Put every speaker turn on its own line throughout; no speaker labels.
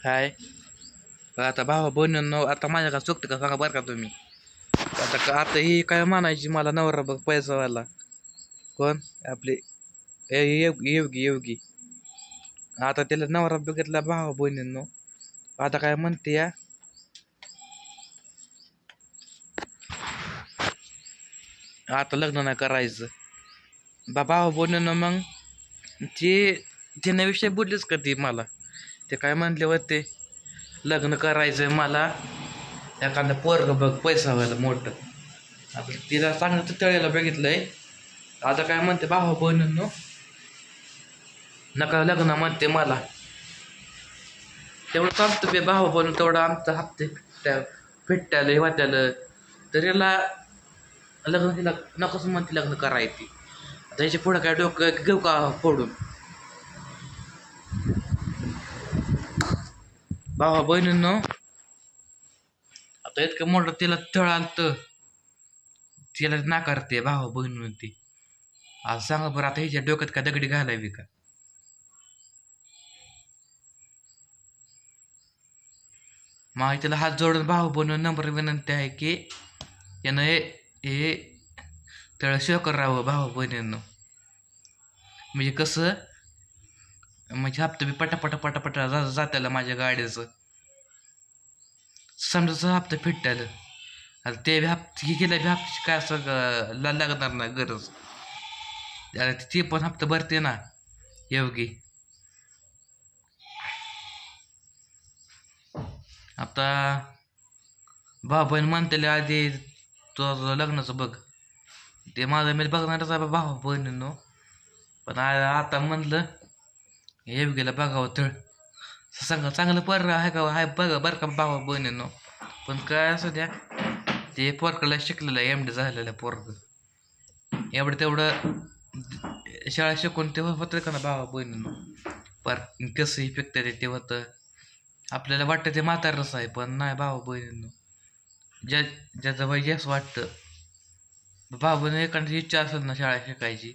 हाय. आता भावा बहिणींनो आता माझ्याकडे चुकतं का? सांगा बरं का तुम्ही. आता का आता ही काय म्हणायची मला नवरा बघ पैसावाला कोण? आपले ए योगी योगी योगी आता त्याला नवरा बघितला भावा बहिणींनो. आता काय म्हणते या? आता लग्न नाही करायचं. बा भावा बहिणींनो मग ते तिने विषय बोललीच का ती मला? ते काय म्हणले होते लग्न करायचं मला. एखादं पोरग बघ पैसा व्हायला मोठं. आता तिला चांगलं तर तळ्याला बघितलंय. आता काय म्हणते भावा बहिणींनो? नका लग्न म्हणते मला. तेवढं चालतं बे भावा बनून तेवढं आमचं हप्ते फिट्ट्या फिट्ट्याला वाट्याला. तर याला लग्न तिला नकोच म्हणते लग्न करायची. आता याच्या पुढं काय डोकं घेऊ का फोडून? भावा बहिणींनो आता इतकं मोठं तिला तळ आलत. तिला नाकारते भावा बहिणीनं ती आज सांगा बरं आता ह्याच्या डोक्यात का दगडी घालावी का? मग तिला हात जोडून भाऊ बनवून नंबर विनंती आहे की यानं हे हे तळ शिव करावं भाऊ बहिणींनो. म्हणजे कसं म्हणजे हप्ता बी पटापट पटापटा जा माझ्या गाडीचं. समजा हप्ता फिटत्यालं आता ते बी हप्ते हे गेल्या बी हप्त्याची काय असं लागणार नाही गरज. आता ती पण हप्ता भरते ना योगी. आता भाऊ बहीण म्हणतेले आधी तुझं लग्नाचं बघ. ते माझं मी बघणारच आहे भाऊ बहिणीनो पण आता म्हणलं हे गेला बघावं तळ सांग चांगलं पर आहे का आहे बघा बरं का भावा बहिणींनो. पण काय असं द्या ते पोरकडला शिकलेलं एम डी झालेलं पोरक एवढं तेवढं शाळा शिकून ते होतं का ना भावा बहिणींनो? पर कसंही पिकतं ते होतं आपल्याला वाटतं ते म्हातारच आहे पण नाही भावा बहिणींनो. ज्या ज्याचं वय जास्त वाटतं. भाऊ एखादी इच्छा असेल ना शाळा शिकायची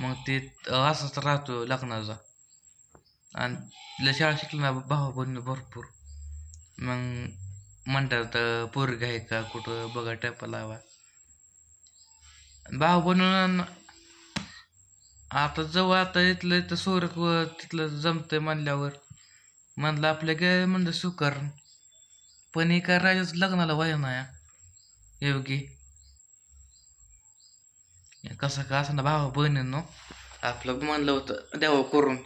मग ते असंच राहतो लग्नाचा. आणि तिला शाळा शिकली ना भाऊ बहिणी भरपूर. मग म्हणतात पोरग आहे का कुठं बघा टॅपा लावा. भाऊ बनवून आता जवळ आता इथलं इथं सोर तिथलं जमतंय म्हणल्यावर म्हणलं आपल्या गे म्हणलं सुकर. पण एका राजाच लग्नाला वय नाही योगी. कसं का असं ना भावा बहिणींनो आपलं म्हणलं होतं देवा करून.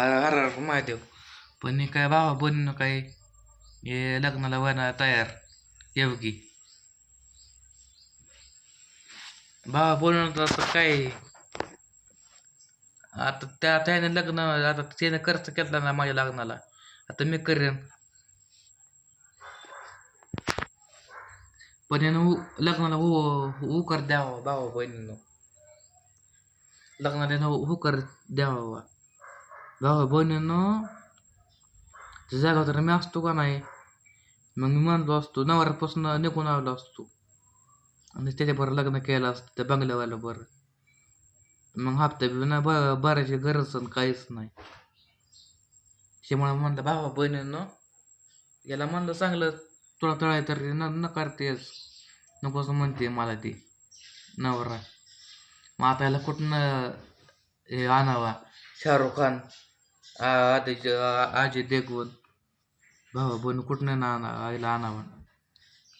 हर महादेव पण हे काय भावा बहिणीनं काय? हे लग्नाला व्हायला तयार. योगी भावा बोलणं तर आता काय? आता त्या त्याने लग्न आता त्याने खर्च केला ना माझ्या लग्नाला. आता मी करेन. पण यानं उ- लग्नाला हो उकर द्यावा भावा बहिणीनं. लग्नाला यानं द्यावा. भावा बहिणीनं त्या जागा तर मी असतो का नाही मग मी म्हणलो असतो नवऱ्यापासून निघून आलो असतो आणि त्याच्याबरोबर लग्न केलं असतं त्या बंगल्यावाल्या बरं मग हप्ता बी ना ब भरायची गरज आणि काहीच नाही त्यामुळे म्हणलं भावा बहिणीनं याला म्हणलं चांगलं तुला तळाय तरी न नकारतेस नकोस म्हणते मला ती नवरा मग आता याला कुठं हे आणावा शाहरुख खान आधी आजी देखून. भावा बन कुठनं ना आणा आईला आणावं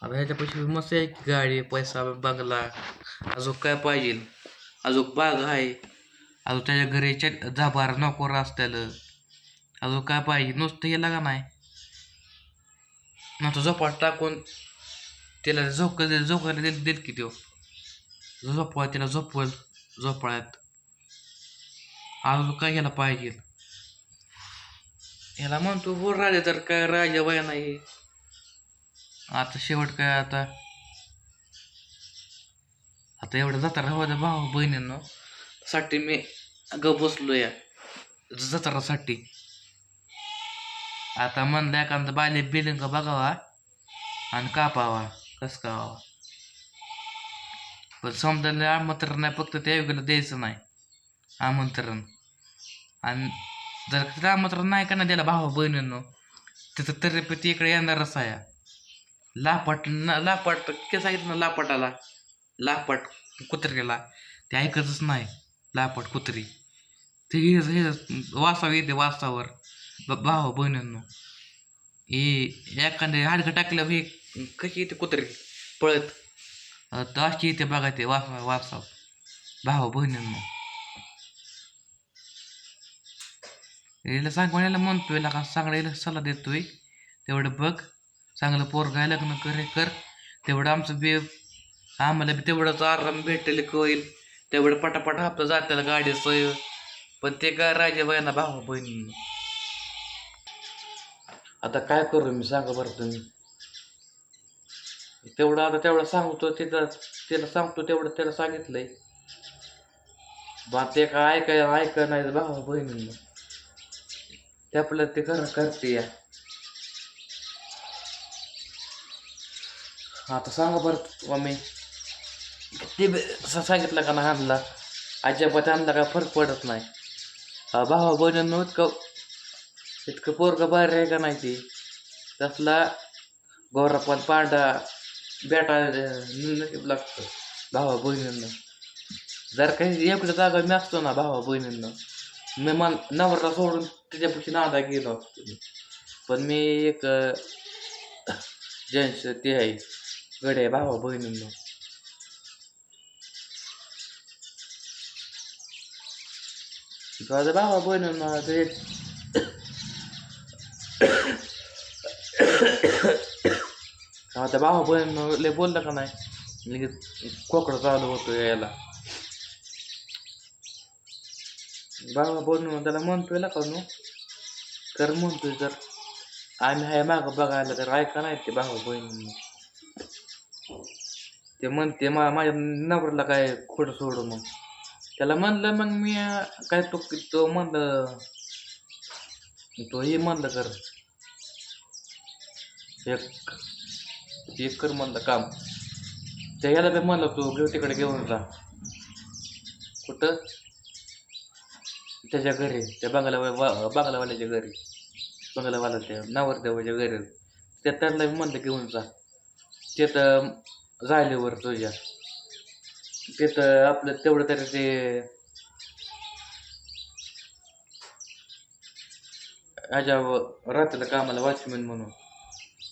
आता ह्याच्यापाशी मस्त आहे की गाडी पैसा बंगला. अजून काय पाहिजे? अजून बाग आहे. अजून त्याच्या घरी च जाबार नोकर असत्याला अजून काय पाहिजे? नुसतं हे लागा नाही? नुसतं झोपाट टाकून त्याला झोक झोकायला दिल देत की तो झोपवा त्याला झोपवल झोपाळ्यात. अजून काय घ्यायला पाहिजे? ह्याला म्हणतो हो राजा तर काय राजा वय नाही. आता शेवट काय आता? आता एवढं जत्रा होत्या भाऊ बहिणींनो. साठी मी ग बसलो या जत्रासाठी. आता म्हणलं एखादं बाले बिलिंग बघावा आणि कापावा कस कावा पण समजायला आमंत्रण नाही फक्त त्या योग्याला द्यायचं नाही आमंत्रण. आणि जर रामत्र नाही का ना त्याला भावा बहिणींनो तिथं तरी इकडे येणार आहे लापाट ना लापाट काय सांगितलं ना लापाटाला लापाट कुत्र्याला. ते ऐकतच नाही लापाट कुत्री. ते हे वासावर येते वासावर ब- भाव बहिणींनो. हे एखाद्या हाडकं टाकल्यावर हे कशी येते कुत्री? पळत. तर अशी येते बघा ते वासा वासाव भाव बहिणींनो. याला सांगण्याला म्हणतोय का सांगण्याला सल्ला देतोय. तेवढं बघ चांगलं पोरगाय लग्न कर हे कर. तेवढं आमचं बी आम्हाला बी तेवढंच आराम भेटेल होईल तेवढं पटापट हप्ता जात्याला गाडीचं. पण ते काय राजाबाईंना भाऊ बहिणी. आता काय करू मी सांगा बरं तुम्ही. तेवढं आता तेवढं सांगतो तिथं त्याला सांगतो तेवढं त्याला सांगितलंय. बा ते काय ऐकाय ऐका नाही भाऊ बहिणींना. ते आपलं ते कर करते या. आता सांगा बरं मम्मी. ते सांगितलं का नाही आणला? अजिबात आणला काय फरक पडत नाही. भावा बहिणींनो इतकं इतकं पोरगं बाहेर आहे का नाही ते? त्यातला गौरापण पांढरा बेटा लागतो लागतं. भावा बहिणींना. जर काही एवढं जागा मी असतो ना भावा बहिणींना. मी मन नवरा सोडून त्याच्यापाशी नादा गेलो असतो मी. पण मी एक जेंट्स ते आहे. गडे भावा बहिणींना. माझा भावा बहिणींना ते आता भावा बहीण लय बोललं का नाही? लगेच कोकडं चालू होतो यायला बाबा बनू त्याला म्हणतोय ना. का तर कर म्हणतोय तर आम्ही आहे मागं बघायला तर ऐका नाही ते भाऊ बहिणींना ते म्हणते मा माझ्या नवऱ्याला काय खोटं सोडू मग. त्याला म्हणलं मग मी काय तो तो म्हणलं तो हे म्हणलं कर. एक एक कर म्हणलं काम. त्या याला बी म्हणलं तू घेऊ तिकडे घेऊन जा. कुठं? त्याच्या घरी त्या बंगला बांगलावाल्याच्या घरी. बंगलावाला त्या नवरदेवाच्या घरी. त्या त्यांना बी म्हणलं घेऊन जा. तिथं झाल्यावर तुझ्या. तिथं आपलं तेवढं तरी ते ह्याच्या रात्रीला कामाला वॉचमॅन म्हणून.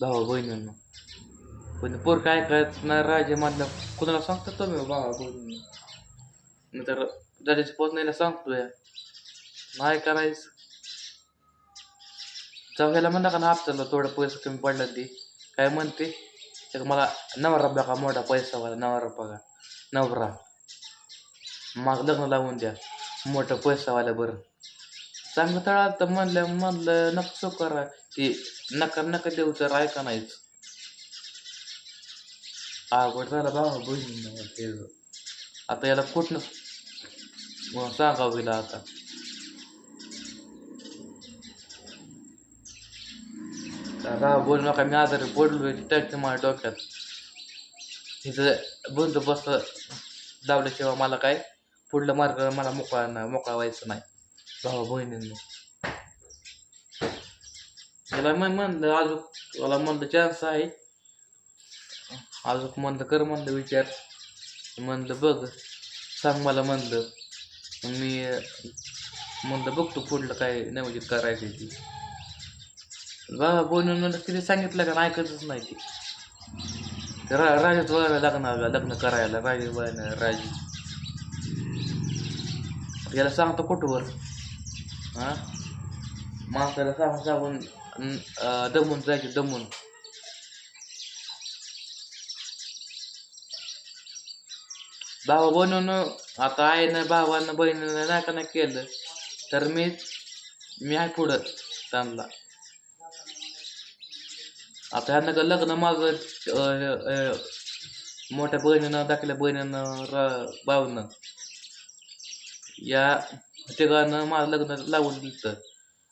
भावा बहिणींना. पण पोर काय करत हो ना राजे मधलं कुणाला सांगतो तुम्ही भावा बहिणी नंतर दादाची पोचण्याला सांगतो या नाही करायचं. चौघ्याला म्हणता का ना हप्त्याला थोडं पैसे कमी पडला ती. काय म्हणते? तर मला नवरा बघा मोठा पैसा वाला नवरा बघा नवरा. मग लग्न लावून द्या. मोठं पैसावाला बरं. चांगलं तळा तर म्हणलं म्हणलं नको करा. ते नका नका देऊ तर ऐका नाहीच. आवड झाला बाबा बहिणी ते आता याला कुठनं मग सांगावं गेला आता? राव बोल नका मी आजारी पडलो टाकते माझ्या डोक्यात. तिथं बंद बस लावल्याशिवाय मला काय पुढलं मार्ग मला मोकळा नाही मोकळा व्हायचं नाही. भावा बहिणींनी. त्याला म्हणलं अजून मला म्हणलं चान्स आहे. अजून म्हणलं कर म्हणलं विचार. म्हणलं बघ सांग मला म्हणलं. मी म्हणलं बघतो पुढलं काय नियोजित करायचं ती. बाबा बोलून तिने सांगितलं का नाही ऐकतच नाही ती ते रा राजाच वळायला लग्न लग्न करायला राजे वळण राजे. याला सांगतो कुठवर. हा? माणसाला सांगून सांगून दमून जायचे दमून. भावा बनवून आता आईनं भावानं बहिणीनं नाही का नाही केलं तर मी मी आहे पुढं त्यांना आता ह्यांना का लग्न माझं मोठ्या बहिणीनं दाखल्या बहिणीनं र भावनं या तिघानं माझं लग्न लावून दिलं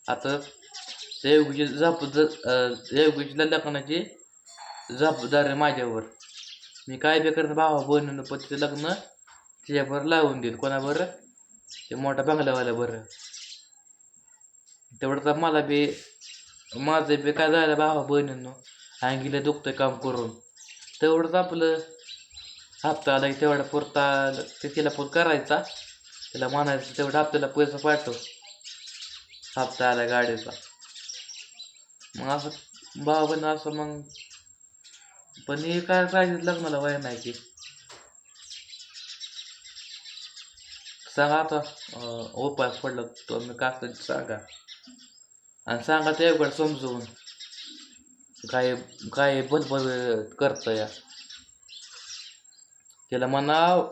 आता त्या योगीची जाप योगीची लग्नाची जबाबदारी आहे माझ्यावर. मी काय बी करत भावा बहिणीनं पण तिचं लग्न तिच्याबरोबर लावून देईल. कोणावर ते मोठा बंगल्यावाल्या बरं तेवढं तर मला बी माझं बी काय झालं भावा बहिणींना? अंगीला दुखतं काम करून. तेवढंच आपलं हप्ता आला की तेवढा पुरता ते तिला पण करायचा. तिला म्हणायचं तेवढं हप्त्याला पैसा पाठव. हप्ता आला गाडीचा. मग असं भावा असं मग पण हे काय पाहिजे लग्नाला वय नाही की. सांगा आता अं, उपाय पडला तो मी का सांगा. आणि सांगा ते एवढं समजवून काय काय बलबल करतं या त्याला म्हणाव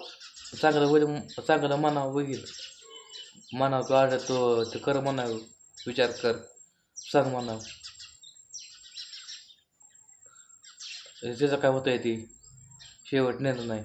चांगलं होईल चांगलं म्हणावं होईल. म्हणावं तो आलं तो ते कर म्हणावं विचार कर सांग म्हणावं. त्याचं काय होतंय ती? शेवट नेत नाही.